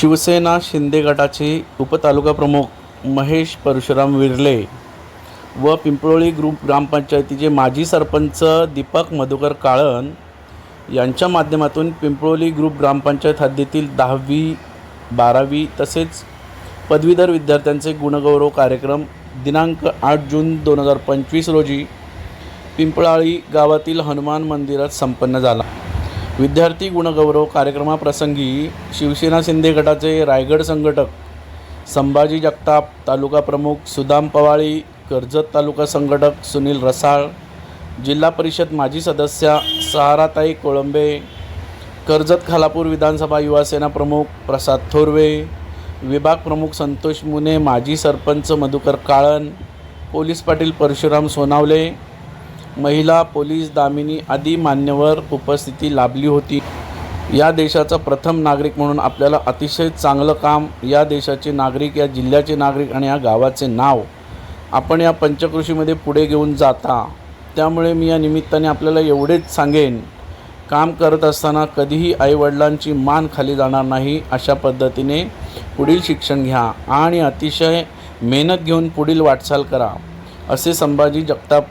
शिवसेना शिंदे गटाचे उपतालुका प्रमुख महेश परशुराम विरले व पिंपळोळी ग्रुप ग्रामपंचायतीचे माजी सरपंच दीपक मधुकर काळन यांच्या माध्यमातून पिंपळोली ग्रुप ग्रामपंचायत हद्दीतील दहावी बारावी तसेच पदवीधर विद्यार्थ्यांचे गुणगौरव कार्यक्रम दिनांक आठ जून दोन हजार पंचवीस रोजी पिंपळाळी गावातील हनुमान मंदिरात संपन्न झाला. विद्यार्थी गुणगौरव कार्यक्रमाप्रसंगी शिवसेना शिंदे गटाचे रायगड संघटक संभाजी जगताप तालुका प्रमुख सुदाम पवाळी कर्जत तालुका संघटक सुनील रसाळ जिल्हा परिषद माजी सदस्या सहाराताई कोळंबे कर्जत खालापूर विधानसभा युवासेना प्रमुख प्रसाद थोरवे विभाग प्रमुख संतोष मुने माजी सरपंच मधुकर काळन पोलीस पाटील परशुराम सोनावले महिला पोलीस दामिनी आदी मान्यवर उपस्थिती लाभली होती. या देशाचा प्रथम नागरिक म्हणून आपल्याला अतिशय चांगलं काम या देशाचे नागरिक या जिल्ह्याचे नागरिक आणि या गावाचे नाव. आपण या पंचकृषीमध्ये पुढे घेऊन जाता. त्यामुळे मी या निमित्ताने आपल्याला एवढेच सांगेन. काम करत असताना कधीही आईवडिलांची मान खाली जाणार नाही अशा पद्धतीने पुढील शिक्षण घ्या आणि अतिशय मेहनत घेऊन पुढील वाटचाल करा असे संभाजी जगताप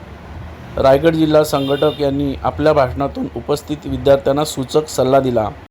रायगड जिल्हा संघटक यांनी आपल्या भाषणातून उपस्थित विद्यार्थ्यांना सूचक सल्ला दिला.